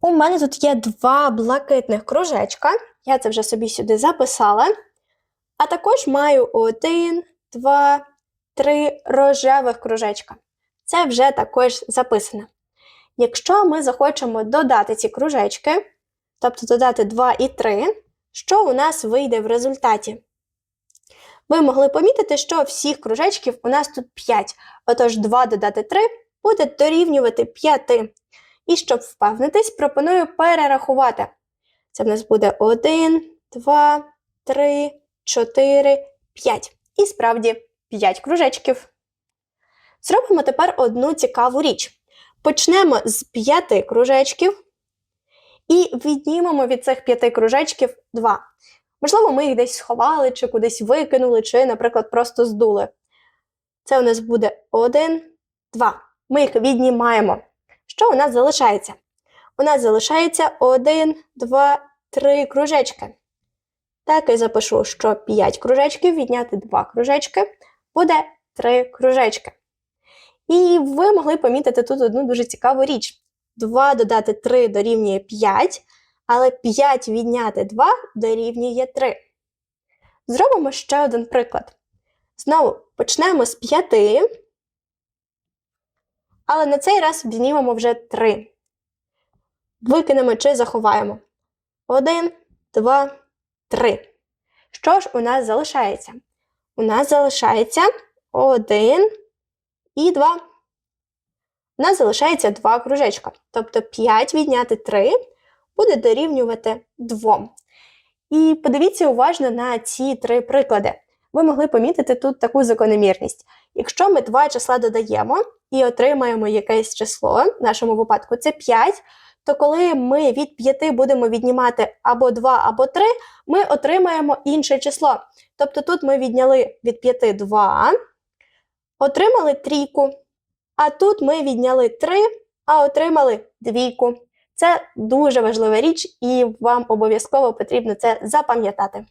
У мене тут є два блакитних кружечка. Я це вже собі сюди записала. А також маю один, два, три рожевих кружечка. Це вже також записано. Якщо ми захочемо додати ці кружечки, тобто додати 2 і 3, що у нас вийде в результаті? Ви могли помітити, що всіх кружечків у нас тут 5. Отож, 2 додати 3 буде дорівнювати 5. І щоб впевнитись, пропоную перерахувати. Це в нас буде 1, 2, 3, 4, 5. І справді 5 кружечків. Зробимо тепер одну цікаву річ. Почнемо з 5 кружечків і віднімемо від цих 5 кружечків 2. Можливо, ми їх десь сховали, чи кудись викинули, чи, наприклад, просто здули. Це у нас буде 1, 2. Ми їх віднімаємо. Що у нас залишається? У нас залишається 1, 2, 3 кружечки. Так і запишу, що 5 кружечків відняти 2 кружечки буде 3 кружечки. І ви могли помітити тут одну дуже цікаву річ. 2 додати 3 дорівнює 5, але 5 відняти 2 дорівнює 3. Зробимо ще один приклад. Знову почнемо з 5, але на цей раз віднімемо вже 3. Викинемо чи заховаємо. 1, 2, 3. Що ж у нас залишається? У нас залишається 1 і 2. У нас залишається 2 кружечка. Тобто 5 відняти 3 буде дорівнювати 2. І подивіться уважно на ці три приклади. Ви могли помітити тут таку закономірність. Якщо ми два числа додаємо і отримаємо якесь число, в нашому випадку це 5, то коли ми від 5 будемо віднімати або 2, або 3, ми отримаємо інше число. Тобто тут ми відняли від 5 2, отримали трійку. А тут ми відняли 3, а отримали двійку. Це дуже важлива річ, і вам обов'язково потрібно це запам'ятати.